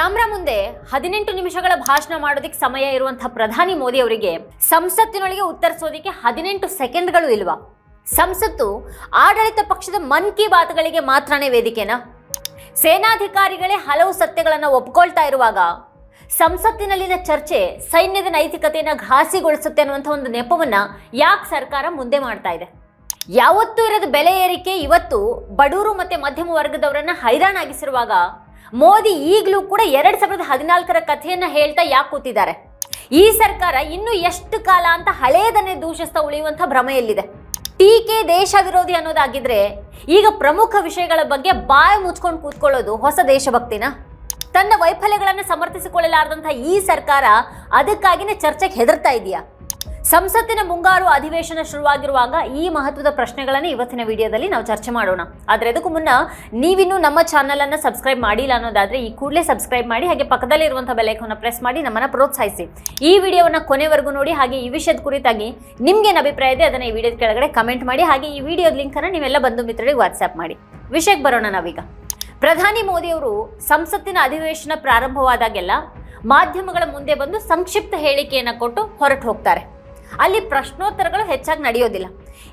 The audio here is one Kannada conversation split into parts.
ಕ್ಯಾಮ್ರಾ ಮುಂದೆ ಹದಿನೆಂಟು ನಿಮಿಷಗಳ ಭಾಷಣ ಮಾಡೋದಕ್ಕೆ ಸಮಯ ಇರುವಂತಹ ಪ್ರಧಾನಿ ಮೋದಿ ಅವರಿಗೆ ಸಂಸತ್ತಿನೊಳಗೆ ಉತ್ತರಿಸೋದಕ್ಕೆ ಹದಿನೆಂಟು ಸೆಕೆಂಡ್ಗಳು ಇಲ್ವಾ? ಸಂಸತ್ತು ಆಡಳಿತ ಪಕ್ಷದ ಮನ್ ಕಿ ಬಾತ್ಗಳಿಗೆ ಮಾತ್ರನೇ ವೇದಿಕೆನಾ? ಸೇನಾಧಿಕಾರಿಗಳೇ ಹಲವು ಸತ್ಯಗಳನ್ನು ಒಪ್ಕೊಳ್ತಾ ಇರುವಾಗ ಸಂಸತ್ತಿನಲ್ಲಿನ ಚರ್ಚೆ ಸೈನ್ಯದ ನೈತಿಕತೆಯನ್ನು ಘಾಸಿಗೊಳಿಸುತ್ತೆ ಅನ್ನುವಂಥ ಒಂದು ನೆಪವನ್ನ ಯಾಕೆ ಸರ್ಕಾರ ಮುಂದೆ ಮಾಡ್ತಾ ಇದೆ? ಯಾವತ್ತೂ ಇರೋದು ಬೆಲೆ ಏರಿಕೆ ಇವತ್ತು ಬಡವರು ಮತ್ತೆ ಮಧ್ಯಮ ವರ್ಗದವರನ್ನ ಹೈರಾಣಾಗಿಸಿರುವಾಗ ಮೋದಿ ಈಗಲೂ ಕೂಡ ಎರಡು ಸಾವಿರದ ಹದಿನಾಲ್ಕರ ಕಥೆಯನ್ನು ಹೇಳ್ತಾ ಯಾಕೆ ಕೂತಿದ್ದಾರೆ? ಈ ಸರ್ಕಾರ ಇನ್ನು ಎಷ್ಟು ಕಾಲ ಅಂತ ಹಳೆಯದನ್ನೇ ದೂಷಿಸ್ತಾ ಉಳಿಯುವಂಥ ಭ್ರಮೆಯಲ್ಲಿದೆ. ಟೀಕೆ ದೇಶ ವಿರೋಧಿ ಅನ್ನೋದಾಗಿದ್ರೆ ಈಗ ಪ್ರಮುಖ ವಿಷಯಗಳ ಬಗ್ಗೆ ಬಾಯಿ ಮುಚ್ಕೊಂಡು ಕೂತ್ಕೊಳ್ಳೋದು ಹೊಸ ದೇಶಭಕ್ತಿನ? ತನ್ನ ವೈಫಲ್ಯಗಳನ್ನು ಸಮರ್ಥಿಸಿಕೊಳ್ಳಲಾರದಂತಹ ಈ ಸರ್ಕಾರ ಅದಕ್ಕಾಗಿನೇ ಚರ್ಚೆಗೆ ಹೆದರ್ತಾ ಇದೆಯಾ? ಸಂಸತ್ತಿನ ಮುಂಗಾರು ಅಧಿವೇಶನ ಶುರುವಾಗಿರುವಾಗ ಈ ಮಹತ್ವದ ಪ್ರಶ್ನೆಗಳನ್ನು ಇವತ್ತಿನ ವಿಡಿಯೋದಲ್ಲಿ ನಾವು ಚರ್ಚೆ ಮಾಡೋಣ. ಆದರೆ ಅದಕ್ಕೂ ಮುನ್ನ ನೀವಿನ್ನೂ ನಮ್ಮ ಚಾನಲನ್ನು ಸಬ್ಸ್ಕ್ರೈಬ್ ಮಾಡಿಲ್ಲ ಅನ್ನೋದಾದ್ರೆ ಈ ಕೂಡಲೇ ಸಬ್ಸ್ಕ್ರೈಬ್ ಮಾಡಿ ಹಾಗೆ ಪಕ್ಕದಲ್ಲಿರುವಂಥ ಬೆಲೈಕನ್ನ ಪ್ರೆಸ್ ಮಾಡಿ ನಮ್ಮನ್ನು ಪ್ರೋತ್ಸಾಹಿಸಿ. ಈ ವಿಡಿಯೋವನ್ನು ಕೊನೆವರೆಗೂ ನೋಡಿ ಹಾಗೆ ಈ ವಿಷಯದ ಕುರಿತಾಗಿ ನಿಮ್ಗೇನು ಅಭಿಪ್ರಾಯ ಇದೆ ಅದನ್ನ ಈ ವಿಡಿಯೋದ ಕೆಳಗಡೆ ಕಮೆಂಟ್ ಮಾಡಿ ಹಾಗೆ ಈ ವಿಡಿಯೋದ ಲಿಂಕನ್ನು ನೀವೆಲ್ಲ ಬಂಧು ಮಿತ್ರರಿಗೆ ವಾಟ್ಸ್ಆ್ಯಪ್ ಮಾಡಿ. ವಿಷಯಕ್ಕೆ ಬರೋಣ ನಾವೀಗ. ಪ್ರಧಾನಿ ಮೋದಿಯವರು ಸಂಸತ್ತಿನ ಅಧಿವೇಶನ ಪ್ರಾರಂಭವಾದಾಗೆಲ್ಲ ಮಾಧ್ಯಮಗಳ ಮುಂದೆ ಬಂದು ಸಂಕ್ಷಿಪ್ತ ಹೇಳಿಕೆಯನ್ನು ಕೊಟ್ಟು ಹೊರಟು ಹೋಗ್ತಾರೆ. ಅಲ್ಲಿ ಪ್ರಶ್ನೋತ್ತರಗಳು ಹೆಚ್ಚಾಗಿ ನಡೆಯೋದಿಲ್ಲ.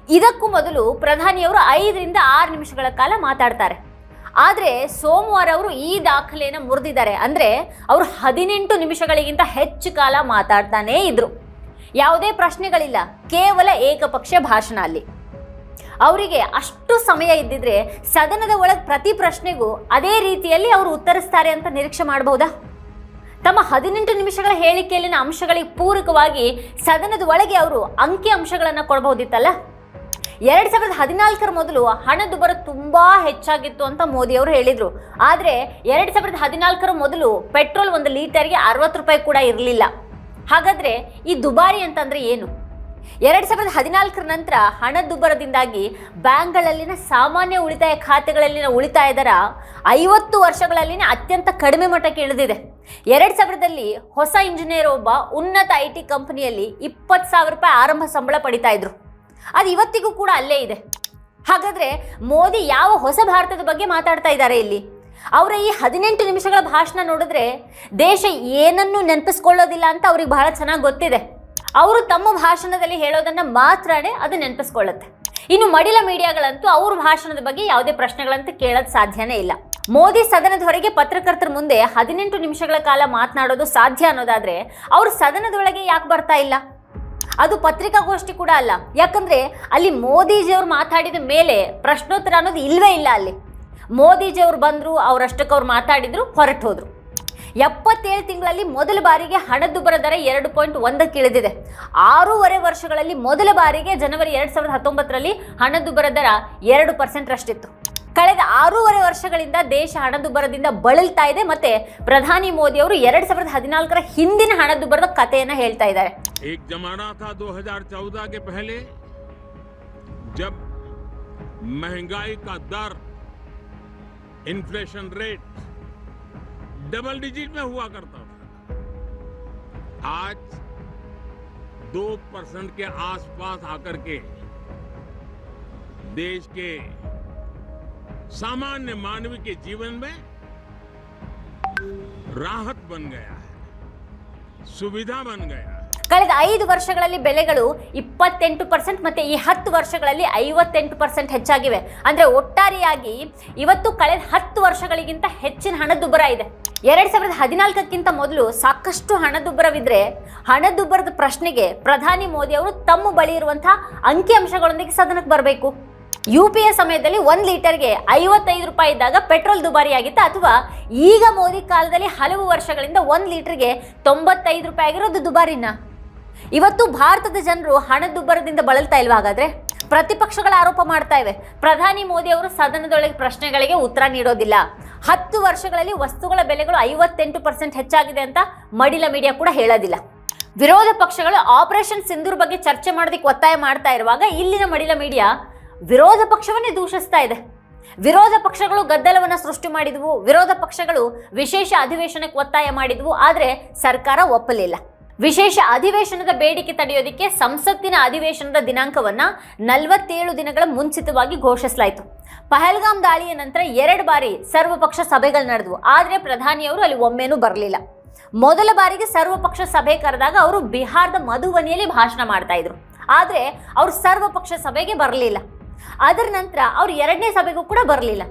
ಇದಕ್ಕೂ ಮೊದಲು ಪ್ರಧಾನಿಯವರು ಐದರಿಂದ ಆರು ನಿಮಿಷಗಳ ಕಾಲ ಮಾತಾಡ್ತಾರೆ. ಆದರೆ ಸೋಮವಾರ ಅವರು ಈ ದಾಖಲೆಯನ್ನು ಮುರಿದಿದ್ದಾರೆ. ಅಂದರೆ ಅವರು ಹದಿನೆಂಟು ನಿಮಿಷಗಳಿಗಿಂತ ಹೆಚ್ಚು ಕಾಲ ಮಾತಾಡ್ತಾನೇ ಇದ್ರು. ಯಾವುದೇ ಪ್ರಶ್ನೆಗಳಿಲ್ಲ. ಕೇವಲ ಏಕಪಕ್ಷ ಭಾಷಣ ಅಲ್ಲಿ. ಅವರಿಗೆ ಅಷ್ಟು ಸಮಯ ಇದ್ದಿದ್ರೆ ಸದನದ ಒಳಗೆ ಪ್ರತಿ ಪ್ರಶ್ನೆಗೂ ಅದೇ ರೀತಿಯಲ್ಲಿ ಅವರು ಉತ್ತರಿಸ್ತಾರೆ ಅಂತ ನಿರೀಕ್ಷೆ ಮಾಡಬಹುದಾ? ತಮ್ಮ ಹದಿನೆಂಟು ನಿಮಿಷಗಳ ಹೇಳಿಕೆಯಲ್ಲಿನ ಅಂಶಗಳಿಗೆ ಪೂರಕವಾಗಿ ಸದನದ ಒಳಗೆ ಅವರು ಅಂಕಿ ಅಂಶಗಳನ್ನು ಕೊಡಬಹುದಿತ್ತಲ್ಲ? ಎರಡ್ ಸಾವಿರದ ಹದಿನಾಲ್ಕರ ಮೊದಲು ಹಣದುಬ್ಬರ ತುಂಬಾ ಹೆಚ್ಚಾಗಿತ್ತು ಅಂತ ಮೋದಿ ಅವರು ಹೇಳಿದ್ರು. ಆದ್ರೆ ಎರಡ್ ಸಾವಿರದ ಹದಿನಾಲ್ಕರ ಮೊದಲು ಪೆಟ್ರೋಲ್ ಒಂದು ಲೀಟರ್ಗೆ ಅರವತ್ತು ರೂಪಾಯಿ ಕೂಡ ಇರಲಿಲ್ಲ. ಹಾಗಾದ್ರೆ ಈ ದುಬಾರಿ ಅಂತಂದ್ರೆ ಏನು? ಎರಡ್ ಸಾವಿರದ ಹದಿನಾಲ್ಕರ ನಂತರ ಹಣದುಬ್ಬರದಿಂದಾಗಿ ಬ್ಯಾಂಕ್ಗಳಲ್ಲಿನ ಸಾಮಾನ್ಯ ಉಳಿತಾಯ ಖಾತೆಗಳಲ್ಲಿನ ಉಳಿತಾಯ ದರ ಐವತ್ತು ವರ್ಷಗಳಲ್ಲಿನ ಅತ್ಯಂತ ಕಡಿಮೆ ಮಟ್ಟಕ್ಕೆ ಇಳಿದಿದೆ. ಎರಡು ಸಾವಿರದಲ್ಲಿ ಹೊಸ ಇಂಜಿನಿಯರ್ ಒಬ್ಬ ಉನ್ನತ ಐ ಟಿ ಕಂಪನಿಯಲ್ಲಿ ಇಪ್ಪತ್ತು ಸಾವಿರ ರೂಪಾಯಿ ಆರಂಭ ಸಂಬಳ ಪಡಿತಾ ಇದ್ರು. ಅದು ಇವತ್ತಿಗೂ ಕೂಡ ಅಲ್ಲೇ ಇದೆ. ಹಾಗಾದ್ರೆ ಮೋದಿ ಯಾವ ಹೊಸ ಭಾರತದ ಬಗ್ಗೆ ಮಾತಾಡ್ತಾ ಇದ್ದಾರೆ ಇಲ್ಲಿ? ಅವರ ಈ ಹದಿನೆಂಟು ನಿಮಿಷಗಳ ಭಾಷಣ ನೋಡಿದ್ರೆ ದೇಶ ಏನನ್ನೂ ನೆನಪಿಸ್ಕೊಳ್ಳೋದಿಲ್ಲ ಅಂತ ಅವ್ರಿಗೆ ಬಹಳ ಚೆನ್ನಾಗಿ ಗೊತ್ತಿದೆ. ಅವರು ತಮ್ಮ ಭಾಷಣದಲ್ಲಿ ಹೇಳೋದನ್ನ ಮಾತ್ರನೇ ಅದು ನೆನಪಿಸ್ಕೊಳ್ಳುತ್ತೆ. ಇನ್ನು ಮಡಿಲ ಮೀಡಿಯಾಗಳಂತೂ ಅವ್ರ ಭಾಷಣದ ಬಗ್ಗೆ ಯಾವುದೇ ಪ್ರಶ್ನೆಗಳಂತ ಕೇಳೋದು ಸಾಧ್ಯನೇ ಇಲ್ಲ. ಮೋದಿ ಸದನದ ಹೊರಗೆ ಪತ್ರಕರ್ತರ ಮುಂದೆ ಹದಿನೆಂಟು ನಿಮಿಷಗಳ ಕಾಲ ಮಾತನಾಡೋದು ಸಾಧ್ಯ ಅನ್ನೋದಾದ್ರೆ ಅವ್ರು ಸದನದೊಳಗೆ ಯಾಕೆ ಬರ್ತಾ ಇಲ್ಲ? ಅದು ಪತ್ರಿಕಾಗೋಷ್ಠಿ ಕೂಡ ಅಲ್ಲ. ಯಾಕಂದ್ರೆ ಅಲ್ಲಿ ಮೋದಿಜಿಯವ್ರು ಮಾತಾಡಿದ ಮೇಲೆ ಪ್ರಶ್ನೋತ್ತರ ಅನ್ನೋದು ಇಲ್ವೇ ಇಲ್ಲ ಅಲ್ಲಿ. ಮೋದಿಜಿಯವ್ರು ಬಂದರು, ಅವರಷ್ಟಕ್ಕೆ ಅವ್ರು ಮಾತಾಡಿದ್ರು ಹೊರಟು ಹೋದ್ರು ಎಪ್ಪತ್ತೇಳು ತಿಂಗಳಲ್ಲಿ ಮೊದಲ ಬಾರಿಗೆ ಹಣದುಬ್ಬರ ದರ ಎರಡು ಪಾಯಿಂಟ್ ಒಂದಕ್ಕೆ ಇಳಿದಿದೆ ಆರೂವರೆ ವರ್ಷಗಳಲ್ಲಿ ಮೊದಲ ಬಾರಿಗೆ ಜನವರಿ ಎರಡು ಸಾವಿರದ ಹತ್ತೊಂಬತ್ತರಲ್ಲಿ ಹಣದುಬ್ಬರ ದರ ಎರಡು ಪರ್ಸೆಂಟ್ ರಷ್ಟಿತ್ತು ಕಳೆದ ಆರೂವರೆ ವರ್ಷಗಳಿಂದ ದೇಶ ಹಣದುಬ್ಬರದಿಂದ ಬಳಲ್ತಾ ಇದೆ ಮತ್ತೆ ಪ್ರಧಾನಿ ಮೋದಿ ಅವರು ಎರಡ್ ಸಾವಿರದ ಹದಿನಾಲ್ಕರ ಹಿಂದಿನ ಹಣದುಬ್ಬರದ ಕಥೆಯನ್ನ ಹೇಳ್ತಾ ಇದ್ದಾರೆ एक जमाना था 2014 के पहले जब महंगाई का दर इन्फ्लेशन रेट डबल डिजिट में हुआ करता था। आज दो परसेंट के आसपास आकर के देश के सामान्य मानवीय के जीवन में राहत बन गया है, सुविधा बन गया है ಕಳೆದ ಐದು ವರ್ಷಗಳಲ್ಲಿ ಬೆಲೆಗಳು ಇಪ್ಪತ್ತೆಂಟು ಪರ್ಸೆಂಟ್ ಮತ್ತು ಈ ಹತ್ತು ವರ್ಷಗಳಲ್ಲಿ ಐವತ್ತೆಂಟು ಪರ್ಸೆಂಟ್ ಹೆಚ್ಚಾಗಿವೆ. ಅಂದರೆ ಒಟ್ಟಾರೆಯಾಗಿ ಇವತ್ತು ಕಳೆದ ಹತ್ತು ವರ್ಷಗಳಿಗಿಂತ ಹೆಚ್ಚಿನ ಹಣದುಬ್ಬರ ಇದೆ. ಎರಡು ಸಾವಿರದ ಹದಿನಾಲ್ಕಕ್ಕಿಂತ ಮೊದಲು ಸಾಕಷ್ಟು ಹಣದುಬ್ಬರವಿದ್ರೆ ಹಣದುಬ್ಬರದ ಪ್ರಶ್ನೆಗೆ ಪ್ರಧಾನಿ ಮೋದಿ ಅವರು ತಮ್ಮ ಬಳಿ ಇರುವಂತಹ ಅಂಕಿಅಂಶಗಳೊಂದಿಗೆ ಸದನಕ್ಕೆ ಬರಬೇಕು. ಯು ಪಿ ಎ ಸಮಯದಲ್ಲಿ ಒಂದು ಲೀಟರ್ಗೆ ಐವತ್ತೈದು ರೂಪಾಯಿ ಇದ್ದಾಗ ಪೆಟ್ರೋಲ್ ದುಬಾರಿ ಆಗಿತ್ತು ಅಥವಾ ಈಗ ಮೋದಿ ಕಾಲದಲ್ಲಿ ಹಲವು ವರ್ಷಗಳಿಂದ ಒಂದು ಲೀಟರ್ಗೆ ತೊಂಬತ್ತೈದು ರೂಪಾಯಿ ಆಗಿರೋದು ದುಬಾರಿನ? ಇವತ್ತು ಭಾರತದ ಜನರು ಹಣದುಬ್ಬರದಿಂದ ಬಳಲ್ತಾ ಇಲ್ವಾ ಹಾಗಾದ್ರೆ? ಪ್ರತಿಪಕ್ಷಗಳ ಆರೋಪ ಮಾಡ್ತಾ ಇವೆ. ಪ್ರಧಾನಿ ಮೋದಿ ಅವರು ಸದನದೊಳಗೆ ಪ್ರಶ್ನೆಗಳಿಗೆ ಉತ್ತರ ನೀಡೋದಿಲ್ಲ. ಹತ್ತು ವರ್ಷಗಳಲ್ಲಿ ವಸ್ತುಗಳ ಬೆಲೆಗಳು ಐವತ್ತೆಂಟು ಪರ್ಸೆಂಟ್ ಹೆಚ್ಚಾಗಿದೆ ಅಂತ ಮಡಿಲ ಮೀಡಿಯಾ ಕೂಡ ಹೇಳೋದಿಲ್ಲ. ವಿರೋಧ ಪಕ್ಷಗಳು ಆಪರೇಷನ್ ಸಿಂಧೂರ್ ಬಗ್ಗೆ ಚರ್ಚೆ ಮಾಡೋದಕ್ಕೆ ಒತ್ತಾಯ ಮಾಡ್ತಾ ಇರುವಾಗ ಇಲ್ಲಿನ ಮಡಿಲ ಮೀಡಿಯಾ ವಿರೋಧ ಪಕ್ಷವನ್ನೇ ದೂಷಿಸ್ತಾ ಇದೆ. ವಿರೋಧ ಪಕ್ಷಗಳು ಗದ್ದಲವನ್ನು ಸೃಷ್ಟಿ ಮಾಡಿದ್ವು. ವಿರೋಧ ಪಕ್ಷಗಳು ವಿಶೇಷ ಅಧಿವೇಶನಕ್ಕೆ ಒತ್ತಾಯ ಮಾಡಿದ್ವು. ಆದರೆ ಸರ್ಕಾರ ಒಪ್ಪಲಿಲ್ಲ. ವಿಶೇಷ ಅಧಿವೇಶನದ ಬೇಡಿಕೆ ತಡೆಯೋದಕ್ಕೆ ಸಂಸತ್ತಿನ ಅಧಿವೇಶನದ ದಿನಾಂಕವನ್ನ ನಲವತ್ತೇಳು ದಿನಗಳ ಮುಂಚಿತವಾಗಿ ಘೋಷಿಸಲಾಯಿತು. ಪಹಲ್ಗಾಮ್ ದಾಳಿಯ ನಂತರ ಎರಡು ಬಾರಿ ಸರ್ವಪಕ್ಷ ಸಭೆಗಳು ನಡೆದವು. ಆದರೆ ಪ್ರಧಾನಿಯವರು ಅಲ್ಲಿ ಒಮ್ಮೆನೂ ಬರಲಿಲ್ಲ. ಮೊದಲ ಬಾರಿಗೆ ಸರ್ವಪಕ್ಷ ಸಭೆ ಕರೆದಾಗ ಅವರು ಬಿಹಾರದ ಮಧುಬನಿಯಲ್ಲಿ ಭಾಷಣ ಮಾಡ್ತಾ ಇದ್ರು. ಆದರೆ ಅವರು ಸರ್ವಪಕ್ಷ ಸಭೆಗೆ ಬರಲಿಲ್ಲ. ಅದರ ನಂತರ ಅವರು ಎರಡನೇ ಸಭೆಗೂ ಕೂಡ ಬರಲಿಲ್ಲ.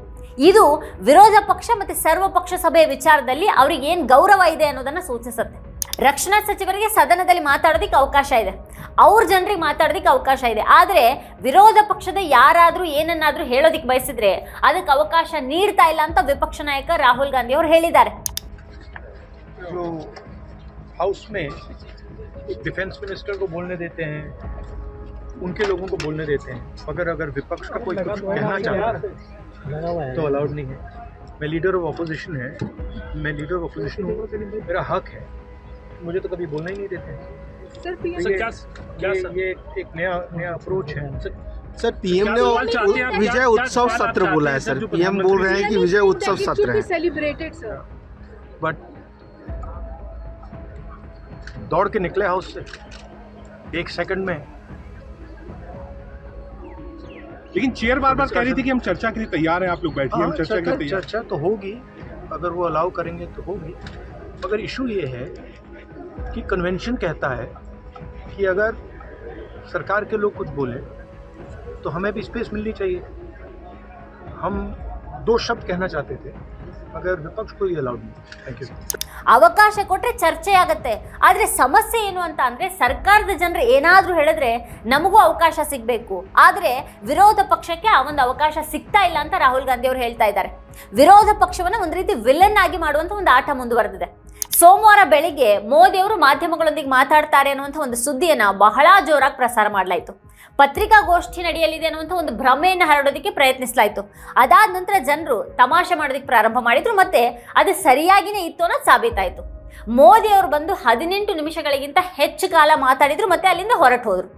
ಇದು ವಿರೋಧ ಪಕ್ಷ ಮತ್ತು ಸರ್ವಪಕ್ಷ ಸಭೆಯ ವಿಚಾರದಲ್ಲಿ ಅವ್ರಿಗೆ ಏನು ಗೌರವ ಇದೆ ಅನ್ನೋದನ್ನು ಸೂಚಿಸುತ್ತೆ. ರಕ್ಷಣಾ ಸಚಿವರಿಗೆ ಸದನದಲ್ಲಿ ಮಾತಾಡೋದಕ್ಕೆ ಅವಕಾಶ ಇದೆ ಅವ್ರ ಜನರಿಗೆ ಮಾತಾಡೋದಕ್ಕೆ ಅವಕಾಶ ಇದೆ ಆದರೆ ವಿರೋಧ ಪಕ್ಷದ ಯಾರಾದರೂ ಏನನ್ನಾದರೂ ಹೇಳೋದಕ್ಕೆ ಬಯಸಿದ್ರೆ ಅದಕ್ಕೆ ಅವಕಾಶ ನೀಡ್ತಾ ಇಲ್ಲ ಅಂತ ವಿಪಕ್ಷ ನಾಯಕ ರಾಹುಲ್ ಗಾಂಧಿ ಅವರು ಹೇಳಿದ್ದಾರೆ जो हाउस में डिफेंस मिनिस्टर को बोलने देते हैं उनके लोगों को बोलने देते हैं मगर अगर विपक्ष का कोई कुछ कहना चाहता है तो अलाउड नहीं है मैं लीडर ऑफ अपोजिशन है मैं लीडर ऑफ अपोजिशन हूँ मेरा हक है मुझे तो कभी बोलना ही नहीं देते सर पीएम तो ये, ये, ये एक नया नया अप्रोच है। सर पीएम ने? विजय उत्सव सत्र बोला है सर? पीएम बोल रहे हैं कि विजय उत्सव सत्र है। सेलिब्रेटेड सर बट दौड़ के निकले हाउस से एक सेकंड में। लेकिन चेयर बार बार कह रही थी कि हम चर्चा के लिए तैयार हैं आप लोग बैठिए हम हाँ, चर्चा के लिए तैयार चर्चा तो होगी अगर वो अलाउ करेंगे तो होगी। मगर इशू ये है कि कन्वेंशन कहता है कि अगर सरकार के लोग कुछ बोले तो हमें भी स्पेस मिलनी चाहिए हम दो शब्द कहना चाहते थे मगर विपक्ष को ये अलाउड नहीं थैंक यू ಅವಕಾಶ ಕೊಟ್ಟರೆ ಚರ್ಚೆ ಆಗುತ್ತೆ ಆದರೆ ಸಮಸ್ಯೆ ಏನು ಅಂತ ಅಂದರೆ ಸರ್ಕಾರದ ಜನರು ಏನಾದರೂ ಹೇಳಿದ್ರೆ ನಮಗೂ ಅವಕಾಶ ಸಿಗಬೇಕು ಆದರೆ ವಿರೋಧ ಪಕ್ಷಕ್ಕೆ ಆ ಒಂದು ಅವಕಾಶ ಸಿಗ್ತಾ ಇಲ್ಲ ಅಂತ ರಾಹುಲ್ ಗಾಂಧಿ ಅವರು ಹೇಳ್ತಾ ಇದ್ದಾರೆ ವಿರೋಧ ಪಕ್ಷವನ್ನು ಒಂದು ರೀತಿ ವಿಲನ್ ಆಗಿ ಮಾಡುವಂಥ ಒಂದು ಆಟ ಮುಂದುವರೆದಿದೆ ಸೋಮವಾರ ಬೆಳಿಗ್ಗೆ ಮೋದಿ ಅವರು ಮಾಧ್ಯಮಗಳೊಂದಿಗೆ ಮಾತಾಡ್ತಾರೆ ಅನ್ನುವಂಥ ಒಂದು ಸುದ್ದಿಯನ್ನು ಬಹಳ ಜೋರಾಗಿ ಪ್ರಸಾರ ಮಾಡಲಾಯಿತು. ಪತ್ರಿಕಾಗೋಷ್ಠಿ ನಡೆಯಲಿದೆ ಅನ್ನುವಂಥ ಒಂದು ಭ್ರಮೆಯನ್ನು ಹರಡೋದಕ್ಕೆ ಪ್ರಯತ್ನಿಸಲಾಯಿತು. ಅದಾದ ನಂತರ ಜನರು ತಮಾಷೆ ಮಾಡೋದಕ್ಕೆ ಪ್ರಾರಂಭ ಮಾಡಿದ್ರು ಮತ್ತೆ ಅದು ಸರಿಯಾಗಿನೇ ಇತ್ತು ಅನ್ನೋದು ಸಾಬೀತಾಯಿತು. ಮೋದಿ ಅವರು ಬಂದು ಹದಿನೆಂಟು ನಿಮಿಷಗಳಿಗಿಂತ ಹೆಚ್ಚು ಕಾಲ ಮಾತಾಡಿದ್ರು ಮತ್ತೆ ಅಲ್ಲಿಂದ ಹೊರಟು ಹೋದ್ರು.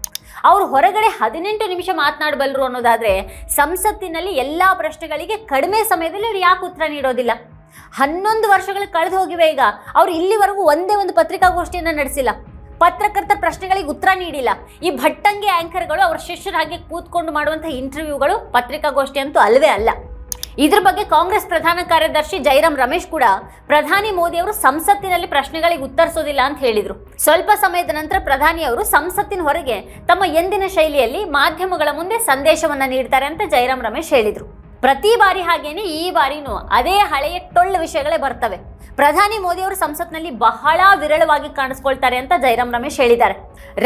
ಅವರು ಹೊರಗಡೆ ಹದಿನೆಂಟು ನಿಮಿಷ ಮಾತನಾಡಬಲ್ಲರು ಅನ್ನೋದಾದ್ರೆ ಸಂಸತ್ತಿನಲ್ಲಿ ಎಲ್ಲ ಪ್ರಶ್ನೆಗಳಿಗೆ ಕಡಿಮೆ ಸಮಯದಲ್ಲಿ ಅವ್ರು ಯಾಕೆ ಉತ್ತರ ನೀಡೋದಿಲ್ಲ. ಹನ್ನೊಂದು ವರ್ಷಗಳು ಕಳೆದು ಹೋಗಿವೆ ಈಗ. ಅವ್ರು ಇಲ್ಲಿವರೆಗೂ ಒಂದೇ ಒಂದು ಪತ್ರಿಕಾಗೋಷ್ಠಿಯನ್ನು ನಡೆಸಿಲ್ಲ. ಪತ್ರಕರ್ತರ ಪ್ರಶ್ನೆಗಳಿಗೆ ಉತ್ತರ ನೀಡಿಲ್ಲ. ಈ ಭಟ್ಟಂಗಿ ಆಂಕರ್ಗಳು ಅವರ ಶಿಷ್ಯರಾಗಿ ಕೂತ್ಕೊಂಡು ಮಾಡುವಂಥ ಇಂಟರ್ವ್ಯೂಗಳು ಪತ್ರಿಕಾಗೋಷ್ಠಿ ಅಂತೂ ಅಲ್ಲವೇ ಅಲ್ಲ. ಇದ್ರ ಬಗ್ಗೆ ಕಾಂಗ್ರೆಸ್ ಪ್ರಧಾನ ಕಾರ್ಯದರ್ಶಿ ಜೈರಾಮ್ ರಮೇಶ್ ಕೂಡ ಪ್ರಧಾನಿ ಮೋದಿ ಅವರು ಸಂಸತ್ತಿನಲ್ಲಿ ಪ್ರಶ್ನೆಗಳಿಗೆ ಉತ್ತರಿಸೋದಿಲ್ಲ ಅಂತ ಹೇಳಿದರು. ಸ್ವಲ್ಪ ಸಮಯದ ನಂತರ ಪ್ರಧಾನಿ ಅವರು ಸಂಸತ್ತಿನ ಹೊರಗೆ ತಮ್ಮ ಎಂದಿನ ಶೈಲಿಯಲ್ಲಿ ಮಾಧ್ಯಮಗಳ ಮುಂದೆ ಸಂದೇಶವನ್ನು ನೀಡ್ತಾರೆ ಅಂತ ಜೈರಾಮ್ ರಮೇಶ್ ಹೇಳಿದ್ರು. ಪ್ರತಿ ಬಾರಿ ಹಾಗೇನೆ ಈ ಬಾರಿನೂ ಅದೇ ಹಳೆಯ ಟೊಳ್ಳು ವಿಷಯಗಳೇ ಬರ್ತವೆ. ಪ್ರಧಾನಿ ಮೋದಿ ಅವರು ಸಂಸತ್ನಲ್ಲಿ ಬಹಳ ವಿರಳವಾಗಿ ಕಾಣಿಸ್ಕೊಳ್ತಾರೆ ಅಂತ ಜೈರಾಮ್ ರಮೇಶ್ ಹೇಳಿದ್ದಾರೆ.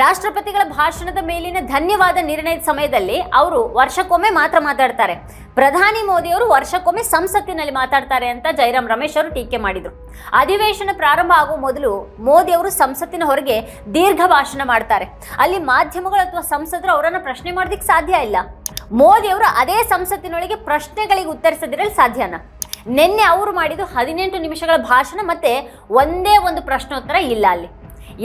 ರಾಷ್ಟ್ರಪತಿಗಳ ಭಾಷಣದ ಮೇಲಿನ ಧನ್ಯವಾದ ನಿರ್ಣಯದ ಸಮಯದಲ್ಲಿ ಅವರು ವರ್ಷಕ್ಕೊಮ್ಮೆ ಮಾತ್ರ ಮಾತಾಡ್ತಾರೆ. ಪ್ರಧಾನಿ ಮೋದಿ ಅವರು ವರ್ಷಕ್ಕೊಮ್ಮೆ ಸಂಸತ್ತಿನಲ್ಲಿ ಮಾತಾಡ್ತಾರೆ ಅಂತ ಜೈರಾಮ್ ರಮೇಶ್ ಅವರು ಟೀಕೆ ಮಾಡಿದರು. ಅಧಿವೇಶನ ಪ್ರಾರಂಭ ಆಗುವ ಮೊದಲು ಮೋದಿ ಅವರು ಸಂಸತ್ತಿನ ಹೊರಗೆ ದೀರ್ಘ ಭಾಷಣ ಮಾಡ್ತಾರೆ. ಅಲ್ಲಿ ಮಾಧ್ಯಮಗಳು ಅಥವಾ ಸಂಸದರು ಅವರನ್ನು ಪ್ರಶ್ನೆ ಮಾಡೋದಕ್ಕೆ ಸಾಧ್ಯ ಇಲ್ಲ. ಮೋದಿ ಅವರು ಅದೇ ಸಂಸತ್ತಿನೊಳಗೆ ಪ್ರಶ್ನೆಗಳಿಗೆ ಉತ್ತರಿಸದಿರಲು ಸಾಧ್ಯನ? ನಿನ್ನೆ ಅವರು ಮಾಡಿದ್ದು ಹದಿನೆಂಟು ನಿಮಿಷಗಳ ಭಾಷಣ, ಮತ್ತೆ ಒಂದೇ ಒಂದು ಪ್ರಶ್ನೋತ್ತರ ಇಲ್ಲ ಅಲ್ಲಿ.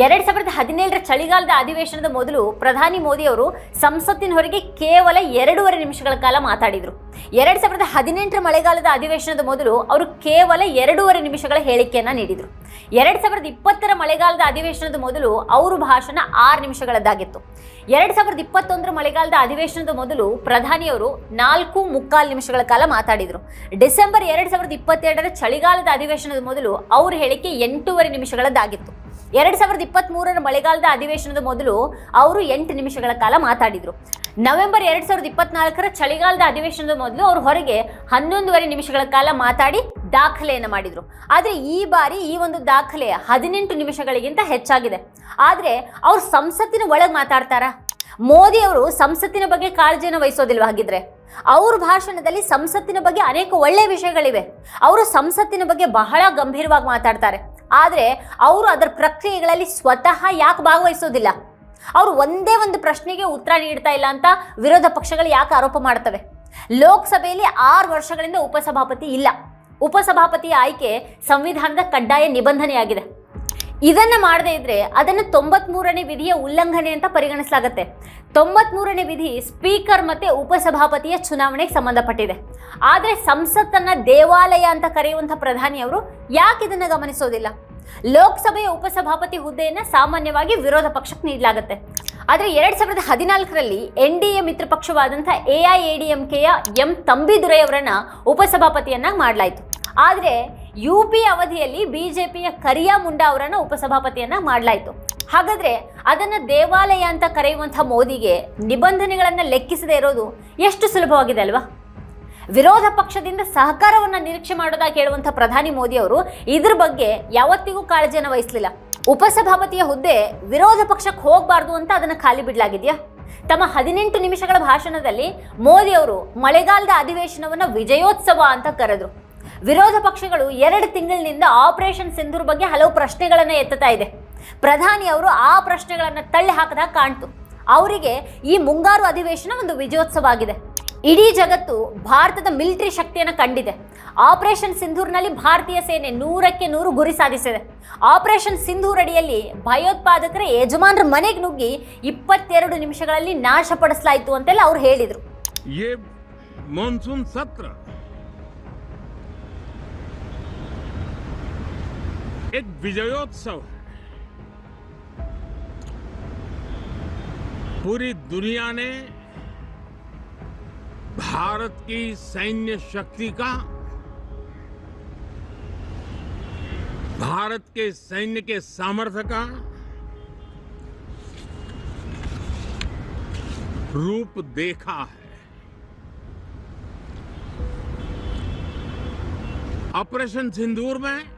ಎರಡ್ ಸಾವಿರದ ಹದಿನೇಳರ ಚಳಿಗಾಲದ ಅಧಿವೇಶನದ ಮೊದಲು ಪ್ರಧಾನಿ ಮೋದಿ ಅವರು ಸಂಸತ್ತಿನ ಹೊರಗೆ ಕೇವಲ ಎರಡೂವರೆ ನಿಮಿಷಗಳ ಕಾಲ ಮಾತಾಡಿದರು. ಎರಡ್ ಸಾವಿರದ ಹದಿನೆಂಟರ ಮಳೆಗಾಲದ ಅಧಿವೇಶನದ ಮೊದಲು ಅವರು ಕೇವಲ ಎರಡೂವರೆ ನಿಮಿಷಗಳ ಹೇಳಿಕೆಯನ್ನ ನೀಡಿದರು. ಎರಡ್ ಸಾವಿರದ ಇಪ್ಪತ್ತರ ಮಳೆಗಾಲದ ಅಧಿವೇಶನದ ಮೊದಲು ಅವರು ಭಾಷಣ ಆರು ನಿಮಿಷಗಳದ್ದಾಗಿತ್ತು. ಎರಡ್ ಸಾವಿರದ ಇಪ್ಪತ್ತೊಂದರ ಮಳೆಗಾಲದ ಅಧಿವೇಶನದ ಮೊದಲು ಪ್ರಧಾನಿಯವರು ನಾಲ್ಕು ಮುಕ್ಕಾಲು ನಿಮಿಷಗಳ ಕಾಲ ಮಾತಾಡಿದರು. ಡಿಸೆಂಬರ್ ಎರಡ್ ಸಾವಿರದ ಇಪ್ಪತ್ತೆರಡರ ಚಳಿಗಾಲದ ಅಧಿವೇಶನದ ಮೊದಲು ಅವ್ರ ಹೇಳಿಕೆ ಎಂಟೂವರೆ ನಿಮಿಷಗಳದ್ದಾಗಿತ್ತು. ಎರಡ್ ಸಾವಿರದ ಇಪ್ಪತ್ತ್ ಮೂರರ ಮಳೆಗಾಲದ ಅಧಿವೇಶನದ ಮೊದಲು ಅವರು ಎಂಟು ನಿಮಿಷಗಳ ಕಾಲ ಮಾತಾಡಿದರು. ನವೆಂಬರ್ ಎರಡ್ ಸಾವಿರದ ಇಪ್ಪತ್ನಾಲ್ಕರ ಚಳಿಗಾಲದ ಅಧಿವೇಶನದ ಮೊದಲು ಅವರು ಹೊರಗೆ ಹನ್ನೊಂದುವರೆ ನಿಮಿಷಗಳ ಕಾಲ ಮಾತಾಡಿ ದಾಖಲೆಯನ್ನು ಮಾಡಿದರು. ಆದರೆ ಈ ಬಾರಿ ಈ ಒಂದು ದಾಖಲೆ ಹದಿನೆಂಟು ನಿಮಿಷಗಳಿಗಿಂತ ಹೆಚ್ಚಾಗಿದೆ. ಆದರೆ ಅವ್ರು ಸಂಸತ್ತಿನ ಒಳಗೆ ಮಾತಾಡ್ತಾರಾ? ಮೋದಿ ಅವರು ಸಂಸತ್ತಿನ ಬಗ್ಗೆ ಕಾಳಜಿಯನ್ನು ವಹಿಸೋದಿಲ್ವ ಹಾಗಿದ್ರೆ? ಅವ್ರ ಭಾಷಣದಲ್ಲಿ ಸಂಸತ್ತಿನ ಬಗ್ಗೆ ಅನೇಕ ಒಳ್ಳೆಯ ವಿಷಯಗಳಿವೆ. ಅವರು ಸಂಸತ್ತಿನ ಬಗ್ಗೆ ಬಹಳ ಗಂಭೀರವಾಗಿ ಮಾತಾಡ್ತಾರೆ. ಆದರೆ ಅವರು ಅದರ ಪ್ರಕ್ರಿಯೆಗಳಲ್ಲಿ ಸ್ವತಃ ಯಾಕೆ ಭಾಗವಹಿಸೋದಿಲ್ಲ? ಅವರು ಒಂದೇ ಒಂದು ಪ್ರಶ್ನೆಗೆ ಉತ್ತರ ನೀಡ್ತಾ ಇಲ್ಲ ಅಂತ ವಿರೋಧ ಪಕ್ಷಗಳು ಯಾಕೆ ಆರೋಪ ಮಾಡ್ತವೆ? ಲೋಕಸಭೆಯಲ್ಲಿ ಆರು ವರ್ಷಗಳಿಂದ ಉಪಸಭಾಪತಿ ಇಲ್ಲ. ಉಪಸಭಾಪತಿಯ ಆಯ್ಕೆ ಸಂವಿಧಾನದ ಕಡ್ಡಾಯ ನಿಬಂಧನೆಯಾಗಿದೆ. ಇದನ್ನ ಮಾಡದೇ ಇದ್ರೆ ಅದನ್ನು ತೊಂಬತ್ಮೂರನೇ ವಿಧಿಯ ಉಲ್ಲಂಘನೆ ಅಂತ ಪರಿಗಣಿಸಲಾಗುತ್ತೆ. ತೊಂಬತ್ಮೂರನೇ ವಿಧಿ ಸ್ಪೀಕರ್ ಮತ್ತೆ ಉಪಸಭಾಪತಿಯ ಚುನಾವಣೆಗೆ ಸಂಬಂಧಪಟ್ಟಿದೆ. ಆದರೆ ಸಂಸತ್ತನ್ನ ದೇವಾಲಯ ಅಂತ ಕರೆಯುವಂಥ ಪ್ರಧಾನಿಯವರು ಯಾಕೆ ಇದನ್ನ ಗಮನಿಸೋದಿಲ್ಲ? ಲೋಕಸಭೆಯ ಉಪಸಭಾಪತಿ ಹುದ್ದೆಯನ್ನು ಸಾಮಾನ್ಯವಾಗಿ ವಿರೋಧ ಪಕ್ಷಕ್ಕೆ ನೀಡಲಾಗುತ್ತೆ. ಆದರೆ ಎರಡ್ ಸಾವಿರದ ಹದಿನಾಲ್ಕರಲ್ಲಿ ಎನ್ ಡಿ ಎ ಮಿತ್ರ ಪಕ್ಷವಾದಂಥ A I A D M ಕೆಯ M Thambidurai ಅವರನ್ನ ಉಪಸಭಾಪತಿಯನ್ನಾಗಿ ಮಾಡಲಾಯಿತು. ಆದರೆ ಯು ಪಿ ಅವಧಿಯಲ್ಲಿ ಬಿಜೆಪಿಯ ಕರಿಯಾ ಮುಂಡಾ ಅವರನ್ನ ಉಪಸಭಾಪತಿಯನ್ನ ಮಾಡಲಾಯಿತು. ಹಾಗಾದ್ರೆ ಅದನ್ನ ದೇವಾಲಯ ಅಂತ ಕರೆಯುವಂಥ ಮೋದಿಗೆ ನಿಬಂಧನೆಗಳನ್ನ ಲೆಕ್ಕಿಸದೇ ಇರೋದು ಎಷ್ಟು ಸುಲಭವಾಗಿದೆ ಅಲ್ವಾ? ವಿರೋಧ ಪಕ್ಷದಿಂದ ಸಹಕಾರವನ್ನ ನಿರೀಕ್ಷೆ ಮಾಡೋದಾಗಿ ಹೇಳುವಂಥ ಪ್ರಧಾನಿ ಮೋದಿ ಅವರು ಇದ್ರ ಬಗ್ಗೆ ಯಾವತ್ತಿಗೂ ಕಾಳಜಿಯನ್ನು ವಹಿಸಲಿಲ್ಲ. ಉಪಸಭಾಪತಿಯ ಹುದ್ದೆ ವಿರೋಧ ಪಕ್ಷಕ್ಕೆ ಹೋಗಬಾರ್ದು ಅಂತ ಅದನ್ನು ಖಾಲಿ ಬಿಡಲಾಗಿದೆಯಾ? ತಮ್ಮ ಹದಿನೆಂಟು ನಿಮಿಷಗಳ ಭಾಷಣದಲ್ಲಿ ಮೋದಿ ಅವರು ಮಳೆಗಾಲದ ಅಧಿವೇಶನವನ್ನು ವಿಜಯೋತ್ಸವ ಅಂತ ಕರೆದ್ರು. ವಿರೋಧ ಪಕ್ಷಗಳು ಎರಡು ತಿಂಗಳಿನಿಂದ ಆಪರೇಷನ್ ಸಿಂಧೂರ್ ಬಗ್ಗೆ ಹಲವು ಪ್ರಶ್ನೆಗಳನ್ನು ಎತ್ತುತ್ತಾ ಇದೆ. ಪ್ರಧಾನಿ ಅವರು ಆ ಪ್ರಶ್ನೆಗಳನ್ನು ತಳ್ಳಿ ಹಾಕಿದಾಗ ಕಾಣ್ತು. ಅವರಿಗೆ ಈ ಮುಂಗಾರು ಅಧಿವೇಶನ ಒಂದು ವಿಜಯೋತ್ಸವ ಆಗಿದೆ ಇಡೀ ಜಗತ್ತು ಭಾರತದ ಮಿಲಿಟರಿ ಶಕ್ತಿಯನ್ನು ಕಂಡಿದೆ. ಆಪರೇಷನ್ ಸಿಂಧೂರ್ನಲ್ಲಿ ಭಾರತೀಯ ಸೇನೆ ನೂರಕ್ಕೆ ನೂರು ಗುರಿ ಸಾಧಿಸಿದೆ. ಆಪರೇಷನ್ ಸಿಂಧೂರ್ ಅಡಿಯಲ್ಲಿ ಭಯೋತ್ಪಾದಕರ ಯಜಮಾನರ ಮನೆಗೆ ನುಗ್ಗಿ ಇಪ್ಪತ್ತೆರಡು ನಿಮಿಷಗಳಲ್ಲಿ ನಾಶಪಡಿಸಲಾಯಿತು ಅಂತೆಲ್ಲ ಅವ್ರು ಹೇಳಿದರು. ಮಾನ್ಸೂನ್ ಸತ್ರ एक विजयोत्सव। है पूरी दुनिया ने भारत की सैन्य शक्ति का, भारत के सैन्य के सामर्थ्य का रूप देखा है। ऑपरेशन सिंदूर में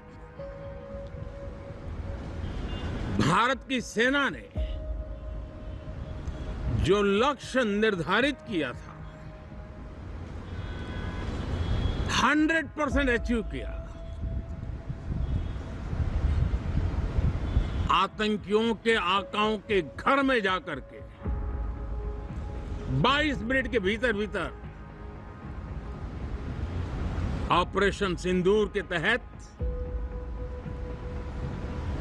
भारत की सेना ने जो लक्ष्य निर्धारित किया था 100 परसेंट अचीव किया, आतंकियों के आकाओं के घर में जाकर के 22 मिनट के भीतर भीतर, ऑपरेशन सिंदूर के तहत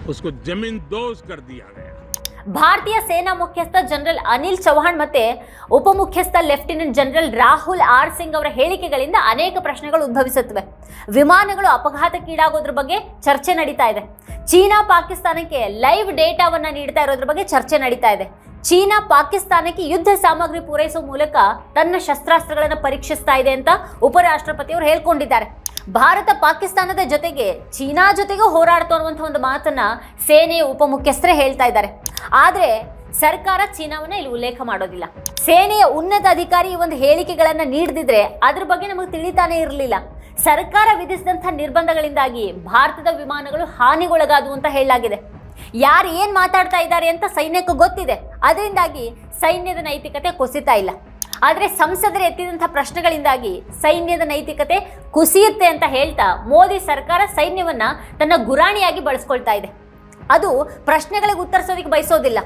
उसको जमीन दोज कर दिया गया ಭಾರತೀಯ ಸೇನಾ ಮುಖ್ಯಸ್ಥ ಜನರಲ್ ಅನಿಲ್ ಚೌಹಾಣ್ ಮತ್ತೆ ಉಪಮುಖ್ಯಸ್ಥ lieutenant general Rahul R Singh ಅವರ ಹೇಳಿಕೆಗಳಿಂದ ಅನೇಕ ಪ್ರಶ್ನೆಗಳು ಉದ್ಭವಿಸುತ್ತವೆ ವಿಮಾನಗಳು ಅಪಘಾತಕ್ಕೀಡಾಗೋದ್ರ ಬಗ್ಗೆ ಚರ್ಚೆ ನಡೀತಾ ಇದೆ ಚೀನಾ ಪಾಕಿಸ್ತಾನಕ್ಕೆ ಲೈವ್ ಡೇಟಾವನ್ನ ನೀಡ್ತಾ ಇರೋದ್ರ ಬಗ್ಗೆ ಚರ್ಚೆ ನಡೀತಾ ಇದೆ ಚೀನಾ ಪಾಕಿಸ್ತಾನಕ್ಕೆ ಯುದ್ಧ ಸಾಮಗ್ರಿ ಪೂರೈಸುವ ಮೂಲಕ ತನ್ನ ಶಸ್ತ್ರಾಸ್ತ್ರಗಳನ್ನು ಪರೀಕ್ಷಿಸ್ತಾ ಇದೆ ಅಂತ ಉಪರಾಷ್ಟ್ರಪತಿಯವರು ಹೇಳ್ಕೊಂಡಿದ್ದಾರೆ ಭಾರತ ಪಾಕಿಸ್ತಾನದ ಜೊತೆಗೆ ಚೀನಾ ಜೊತೆಗೂ ಹೋರಾಡ್ತು ಅನ್ನುವಂಥ ಒಂದು ಮಾತನ್ನ ಸೇನೆಯ ಉಪಮುಖ್ಯಸ್ಥರೇ ಹೇಳ್ತಾ ಇದ್ದಾರೆ. ಆದರೆ ಸರ್ಕಾರ ಚೀನಾವನ್ನ ಇಲ್ಲಿ ಉಲ್ಲೇಖ ಮಾಡೋದಿಲ್ಲ. ಸೇನೆಯ ಉನ್ನತ ಅಧಿಕಾರಿ ಈ ಒಂದು ಹೇಳಿಕೆಗಳನ್ನು ನೀಡದಿದ್ರೆ ಅದ್ರ ಬಗ್ಗೆ ನಮಗೆ ತಿಳಿತಾನೆ ಇರಲಿಲ್ಲ. ಸರ್ಕಾರ ವಿಧಿಸಿದಂಥ ನಿರ್ಬಂಧಗಳಿಂದಾಗಿ ಭಾರತದ ವಿಮಾನಗಳು ಹಾನಿಗೊಳಗಾದವು ಅಂತ ಹೇಳಲಾಗಿದೆ. ಯಾರು ಏನು ಮಾತಾಡ್ತಾ ಇದ್ದಾರೆ ಅಂತ ಸೈನ್ಯಕ್ಕೂ ಗೊತ್ತಿದೆ. ಅದರಿಂದಾಗಿ ಸೈನ್ಯದ ನೈತಿಕತೆ ಕುಸಿತಾ ಇಲ್ಲ. ಆದರೆ ಸಂಸದರು ಎತ್ತಿದಂಥ ಪ್ರಶ್ನೆಗಳಿಂದಾಗಿ ಸೈನ್ಯದ ನೈತಿಕತೆ ಕುಸಿಯುತ್ತೆ ಅಂತ ಹೇಳ್ತಾ ಮೋದಿ ಸರ್ಕಾರ ಸೈನ್ಯವನ್ನು ತನ್ನ ಗುರಾಣಿಯಾಗಿ ಬಳಸ್ಕೊಳ್ತಾ ಇದೆ. ಅದು ಪ್ರಶ್ನೆಗಳಿಗೆ ಉತ್ತರಿಸೋದಕ್ಕೆ ಬಯಸೋದಿಲ್ಲ.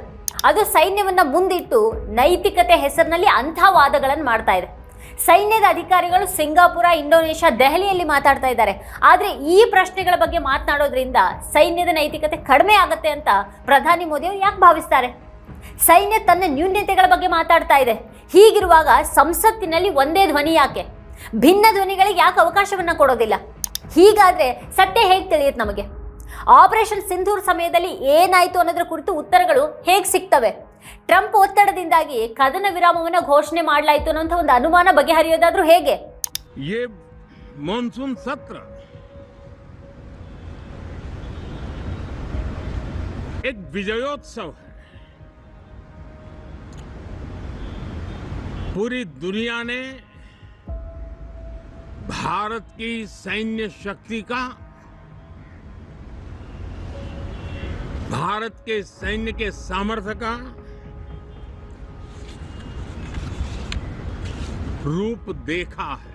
ಅದು ಸೈನ್ಯವನ್ನು ಮುಂದಿಟ್ಟು ನೈತಿಕತೆ ಹೆಸರಿನಲ್ಲಿ ಅಂಥ ವಾದಗಳನ್ನು ಮಾಡ್ತಾ ಇದೆ. ಸೈನ್ಯದ ಅಧಿಕಾರಿಗಳು ಸಿಂಗಾಪುರ, ಇಂಡೋನೇಷ್ಯಾ, ದೆಹಲಿಯಲ್ಲಿ ಮಾತಾಡ್ತಾ ಇದ್ದಾರೆ. ಆದರೆ ಈ ಪ್ರಶ್ನೆಗಳ ಬಗ್ಗೆ ಮಾತನಾಡೋದ್ರಿಂದ ಸೈನ್ಯದ ನೈತಿಕತೆ ಕಡಿಮೆ ಆಗುತ್ತೆ ಅಂತ ಪ್ರಧಾನಿ ಮೋದಿಯವರು ಯಾಕೆ ಭಾವಿಸ್ತಾರೆ? ಸೈನ್ಯ ತನ್ನ ನ್ಯೂನ್ಯತೆಗಳ ಬಗ್ಗೆ ಮಾತಾಡ್ತಾ ಇದೆ. ಹೀಗಿರುವಾಗ ಸಂಸತ್ತಿನಲ್ಲಿ ಒಂದೇ ಧ್ವನಿ ಯಾಕೆ? ಭಿನ್ನ ಧ್ವನಿಗಳಿಗೆ ಯಾಕೆ ಅವಕಾಶವನ್ನು ಕೊಡೋದಿಲ್ಲ? ಹೀಗಾದರೆ ಸತ್ಯ ಹೇಗೆ ತಿಳಿಯುತ್ತೆ ನಮಗೆ? ಆಪರೇಷನ್ ಸಿಂಧೂರ್ ಸಮಯದಲ್ಲಿ ಏನಾಯಿತು ಅನ್ನೋದ್ರ ಕುರಿತು ಉತ್ತರಗಳು ಹೇಗೆ ಸಿಗ್ತವೆ? ಟ್ರಂಪ್ ಒತ್ತಡದಿಂದಾಗಿ ಕದನ ವಿರಾಮವನ್ನ ಘೋಷಣೆ ಮಾಡಲಾಯಿತು ಅನ್ನೋಂಥ ಒಂದು ಅನುಮಾನ ಬಗೆಹರಿಯೋದಾದ್ರೂ ಹೇಗೆ ये मॉनसून सत्र एक विजयोत्सव है पूरी दुनिया ने भारत की सैन्य शक्ति का भारत के सैन्य के सामर्थ्य का रूप देखा है।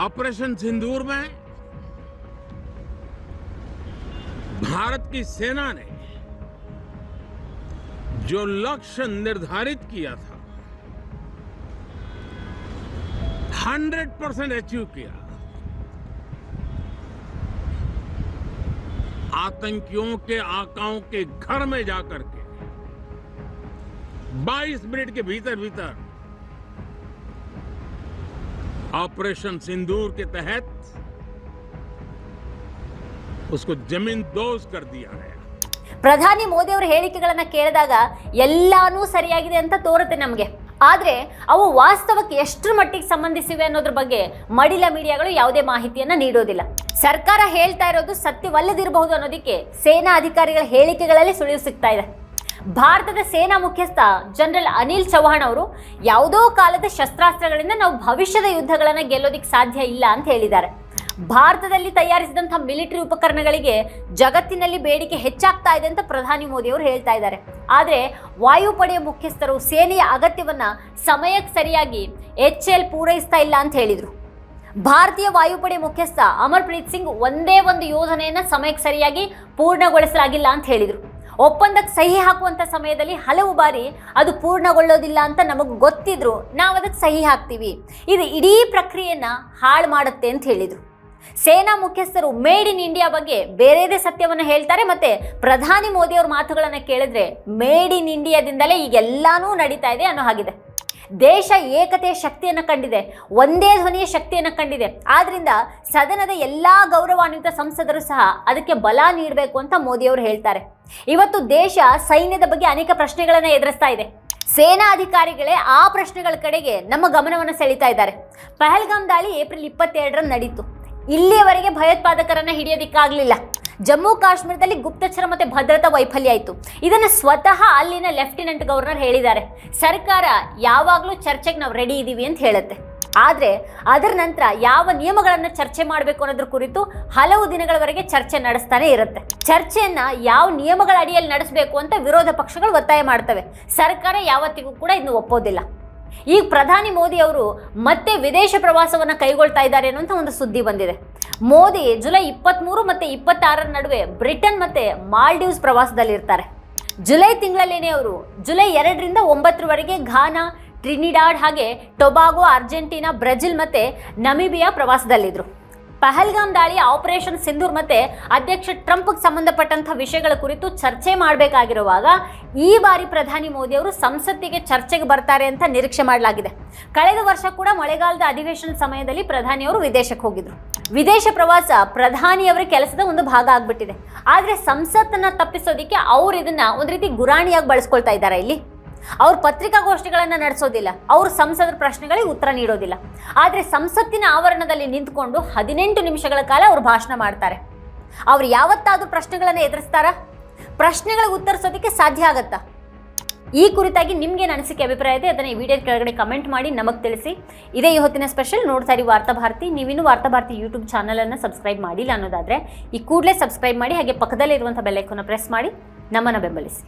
ऑपरेशन सिंदूर में भारत की सेना ने जो लक्ष्य निर्धारित किया था 100 परसेंट अचीव किया। आतंकियों के आकाओं के घर में जाकर के 22 मिनट के भीतर भीतर ऑपरेशन सिंदूर के तहत उसको जमीन दोज कर दिया गया ಪ್ರಧಾನಿ ಮೋದಿ ಅವರ ಹೇಳಿಕೆಗಳನ್ನ ಕೇಳಿದಾಗ ಎಲ್ಲಾನು ಸರಿಯಾಗಿದೆ ಅಂತ ತೋರುತ್ತೆ ನಮಗೆ ಆದ್ರೆ ಅವು ವಾಸ್ತವಕ್ಕೆ ಎಷ್ಟರ ಮಟ್ಟಿಗೆ ಸಂಬಂಧಿಸಿವೆ ಅನ್ನೋದ್ರ ಬಗ್ಗೆ ಮಡಿಲ ಮೀಡಿಯಾಗಳು ಯಾವುದೇ ಮಾಹಿತಿಯನ್ನ ನೀಡೋದಿಲ್ಲ ಸರ್ಕಾರ ಹೇಳ್ತಾ ಇರೋದು ಸತ್ಯವಲ್ಲದಿರಬಹುದು ಅನ್ನೋದಕ್ಕೆ ಸೇನಾ ಅಧಿಕಾರಿಗಳ ಹೇಳಿಕೆಗಳಲ್ಲಿ ಸುಳಿವು ಸಿಗ್ತಾ ಇದೆ ಭಾರತದ ಸೇನಾ ಮುಖ್ಯಸ್ಥ ಜನರಲ್ ಅನಿಲ್ ಚೌಹಾಣ್ ಅವರು ಯಾವುದೋ ಕಾಲದ ಶಸ್ತ್ರಾಸ್ತ್ರಗಳಿಂದ ನಾವು ಭವಿಷ್ಯದ ಯುದ್ಧಗಳನ್ನು ಗೆಲ್ಲೋದಿಕ್ಕೆ ಸಾಧ್ಯ ಇಲ್ಲ ಅಂತ ಹೇಳಿದ್ದಾರೆ. ಭಾರತದಲ್ಲಿ ತಯಾರಿಸಿದಂತಹ ಮಿಲಿಟರಿ ಉಪಕರಣಗಳಿಗೆ ಜಗತ್ತಿನಲ್ಲಿ ಬೇಡಿಕೆ ಹೆಚ್ಚಾಗ್ತಾ ಇದೆ ಅಂತ ಪ್ರಧಾನಿ ಮೋದಿ ಅವರು ಹೇಳ್ತಾ ಇದ್ದಾರೆ. ಆದರೆ ವಾಯುಪಡೆಯ ಮುಖ್ಯಸ್ಥರು ಸೇನೆಯ ಅಗತ್ಯವನ್ನ ಸಮಯಕ್ಕೆ ಸರಿಯಾಗಿ ಎಚ್ ಎಲ್ ಪೂರೈಸ್ತಾ ಇಲ್ಲ ಅಂತ ಹೇಳಿದರು. ಭಾರತೀಯ ವಾಯುಪಡೆ ಮುಖ್ಯಸ್ಥ ಅಮರ್ಪ್ರೀತ್ ಸಿಂಗ್ ಒಂದೇ ಒಂದು ಯೋಜನೆಯನ್ನ ಸಮಯಕ್ಕೆ ಸರಿಯಾಗಿ ಪೂರ್ಣಗೊಳಿಸಲಾಗಿಲ್ಲ ಅಂತ ಹೇಳಿದರು. ಒಪ್ಪಂದಕ್ಕೆ ಸಹಿ ಹಾಕುವಂಥ ಸಮಯದಲ್ಲಿ ಹಲವು ಬಾರಿ ಅದು ಪೂರ್ಣಗೊಳ್ಳೋದಿಲ್ಲ ಅಂತ ನಮಗೆ ಗೊತ್ತಿದ್ರು. ನಾವು ಅದಕ್ಕೆ ಸಹಿ ಹಾಕ್ತೀವಿ. ಇದು ಇಡೀ ಪ್ರಕ್ರಿಯೆಯನ್ನು ಹಾಳು ಮಾಡುತ್ತೆ ಅಂತ ಹೇಳಿದರು. ಸೇನಾ ಮುಖ್ಯಸ್ಥರು ಮೇಡ್ ಇನ್ ಇಂಡಿಯಾ ಬಗ್ಗೆ ಬೇರೆದೇ ಸತ್ಯವನ್ನು ಹೇಳ್ತಾರೆ ಮತ್ತೆ ಪ್ರಧಾನಿ ಮೋದಿಯವ್ರ ಮಾತುಗಳನ್ನು ಕೇಳಿದ್ರೆ ಮೇಡ್ ಇನ್ ಇಂಡಿಯಾದಿಂದಲೇ ಈಗೆಲ್ಲಾನೂ ನಡೀತಾ ಇದೆ ಅನ್ನೋ ಹಾಗಿದೆ. ದೇಶ ಏಕತೆಯ ಶಕ್ತಿಯನ್ನು ಕಂಡಿದೆ, ಒಂದೇ ಧ್ವನಿಯ ಶಕ್ತಿಯನ್ನು ಕಂಡಿದೆ. ಆದ್ದರಿಂದ ಸದನದ ಎಲ್ಲ ಗೌರವಾನ್ವಿತ ಸಂಸದರು ಸಹ ಅದಕ್ಕೆ ಬಲ ನೀಡಬೇಕು ಅಂತ ಮೋದಿಯವರು ಹೇಳ್ತಾರೆ. ಇವತ್ತು ದೇಶ ಸೈನ್ಯದ ಬಗ್ಗೆ ಅನೇಕ ಪ್ರಶ್ನೆಗಳನ್ನು ಎದುರಿಸ್ತಾ ಇದೆ. ಸೇನಾ ಅಧಿಕಾರಿಗಳೇ ಆ ಪ್ರಶ್ನೆಗಳ ಕಡೆಗೆ ನಮ್ಮ ಗಮನವನ್ನು ಸೆಳೀತಾ ಇದ್ದಾರೆ. ಪಹಲ್ಗಾಮ್ ದಾಳಿ ಏಪ್ರಿಲ್ ಇಪ್ಪತ್ತೆರಡರ ನಡೀತು. ಇಲ್ಲಿಯವರೆಗೆ ಭಯೋತ್ಪಾದಕರನ್ನ ಹಿಡಿಯೋದಿಕ್ಕಾಗಲಿಲ್ಲ. ಜಮ್ಮು ಕಾಶ್ಮೀರದಲ್ಲಿ ಗುಪ್ತಚರ ಮತ್ತೆ ಭದ್ರತಾ ವೈಫಲ್ಯ ಆಯಿತು ಇದನ್ನು ಸ್ವತಃ ಅಲ್ಲಿನ ಲೆಫ್ಟಿನೆಂಟ್ ಗವರ್ನರ್ ಹೇಳಿದ್ದಾರೆ. ಸರ್ಕಾರ ಯಾವಾಗಲೂ ಚರ್ಚೆಗೆ ನಾವು ರೆಡಿ ಇದ್ದೀವಿ ಅಂತ ಹೇಳುತ್ತೆ. ಆದರೆ ಅದರ ನಂತರ ಯಾವ ನಿಯಮಗಳನ್ನು ಚರ್ಚೆ ಮಾಡಬೇಕು ಅನ್ನೋದ್ರ ಕುರಿತು ಹಲವು ದಿನಗಳವರೆಗೆ ಚರ್ಚೆ ನಡೆಸ್ತಾನೆ ಇರುತ್ತೆ. ಚರ್ಚೆಯನ್ನ ಯಾವ ನಿಯಮಗಳ ಅಡಿಯಲ್ಲಿ ನಡೆಸಬೇಕು ಅಂತ ವಿರೋಧ ಪಕ್ಷಗಳು ಒತ್ತಾಯ ಮಾಡ್ತವೆ. ಸರ್ಕಾರ ಯಾವತ್ತಿಗೂ ಕೂಡ ಇನ್ನು ಒಪ್ಪೋದಿಲ್ಲ. ಈಗ ಪ್ರಧಾನಿ ಮೋದಿ ಅವರು ಮತ್ತೆ ವಿದೇಶ ಪ್ರವಾಸವನ್ನು ಕೈಗೊಳ್ತಾ ಇದ್ದಾರೆ ಅನ್ನುವಂಥ ಒಂದು ಸುದ್ದಿ ಬಂದಿದೆ. ಮೋದಿ ಜುಲೈ ಇಪ್ಪತ್ತ್ಮೂರು ಮತ್ತು ಇಪ್ಪತ್ತಾರರ ನಡುವೆ ಬ್ರಿಟನ್ ಮತ್ತು ಮಾಲ್ಡೀವ್ಸ್ ಪ್ರವಾಸದಲ್ಲಿರ್ತಾರೆ. ಜುಲೈ ತಿಂಗಳಲ್ಲೇನೆ ಅವರು ಜುಲೈ ಎರಡರಿಂದ ಒಂಬತ್ತರವರೆಗೆ ಘಾನಾ, ಟ್ರಿನಿಡಾಡ್ ಹಾಗೆ ಟೊಬಾಗೋ, ಅರ್ಜೆಂಟೀನಾ, ಬ್ರೆಜಿಲ್ ಮತ್ತು ನಮಿಬಿಯಾ ಪ್ರವಾಸದಲ್ಲಿದ್ದರು ಪಹಲ್ಗಾಮ್ ದಾಳಿ, ಆಪರೇಷನ್ ಸಿಂಧೂರ್ ಮತ್ತೆ ಅಧ್ಯಕ್ಷ ಟ್ರಂಪ್ಗೆ ಸಂಬಂಧಪಟ್ಟಂಥ ವಿಷಯಗಳ ಕುರಿತು ಚರ್ಚೆ ಮಾಡಬೇಕಾಗಿರುವಾಗ ಈ ಬಾರಿ ಪ್ರಧಾನಿ ಮೋದಿ ಅವರು ಸಂಸತ್ತಿಗೆ ಚರ್ಚೆಗೆ ಬರ್ತಾರೆ ಅಂತ ನಿರೀಕ್ಷೆ ಮಾಡಲಾಗಿದೆ. ಕಳೆದ ವರ್ಷ ಕೂಡ ಮಳೆಗಾಲದ ಅಧಿವೇಶನ ಸಮಯದಲ್ಲಿ ಪ್ರಧಾನಿಯವರು ವಿದೇಶಕ್ಕೆ ಹೋಗಿದ್ರು. ವಿದೇಶ ಪ್ರವಾಸ ಪ್ರಧಾನಿಯವರ ಕೆಲಸದ ಒಂದು ಭಾಗ ಆಗ್ಬಿಟ್ಟಿದೆ. ಆದರೆ ಸಂಸತ್ತನ್ನ ತಪ್ಪಿಸೋದಿಕ್ಕೆ ಅವರು ಇದನ್ನ ಒಂದು ರೀತಿ ಗುರಾಣಿಯಾಗಿ ಬಳಸ್ಕೊಳ್ತಾ ಇದ್ದಾರೆ ಇಲ್ಲಿ. ಅವ್ರು ಪತ್ರಿಕಾಗೋಷ್ಠಿಗಳನ್ನು ನಡೆಸೋದಿಲ್ಲ. ಅವರು ಸಂಸದರ ಪ್ರಶ್ನೆಗಳಿಗೆ ಉತ್ತರ ನೀಡೋದಿಲ್ಲ. ಆದರೆ ಸಂಸತ್ತಿನ ಆವರಣದಲ್ಲಿ ನಿಂತ್ಕೊಂಡು ಹದಿನೆಂಟು ನಿಮಿಷಗಳ ಕಾಲ ಅವರು ಭಾಷಣ ಮಾಡ್ತಾರೆ. ಅವ್ರು ಯಾವತ್ತಾದರೂ ಪ್ರಶ್ನೆಗಳನ್ನು ಎದುರಿಸ್ತಾರಾ? ಪ್ರಶ್ನೆಗಳಿಗೆ ಉತ್ತರಿಸೋದಕ್ಕೆ ಸಾಧ್ಯ ಆಗತ್ತಾ? ಈ ಕುರಿತಾಗಿ ನಿಮಗೆ ಅನಿಸಿಕೆ ಅಭಿಪ್ರಾಯ ಇದೆ? ಅದನ್ನು ಈ ವಿಡಿಯೋ ಕೆಳಗಡೆ ಕಮೆಂಟ್ ಮಾಡಿ ನಮಗೆ ತಿಳಿಸಿ. ಇದೇ ಈ ಹೊತ್ತಿನ ಸ್ಪೆಷಲ್ ನೋಡ್ತಾ ಇರಿ ವಾರ್ತಾಭಾರತಿ ನೀವಿನ್ನೂ ವಾರ್ತಾಭಾರತಿ ಯೂಟ್ಯೂಬ್ ಚಾನಲನ್ನು ಸಬ್ಸ್ಕ್ರೈಬ್ ಮಾಡಿಲ್ಲ ಅನ್ನೋದಾದರೆ ಈ ಕೂಡಲೇ ಸಬ್ಸ್ಕ್ರೈಬ್ ಮಾಡಿ ಹಾಗೆ ಪಕ್ಕದಲ್ಲಿರುವಂಥ ಬೆಲ್ಲೈಕನ್ನು ಪ್ರೆಸ್ ಮಾಡಿ ನಮ್ಮನ್ನು ಬೆಂಬಲಿಸಿ.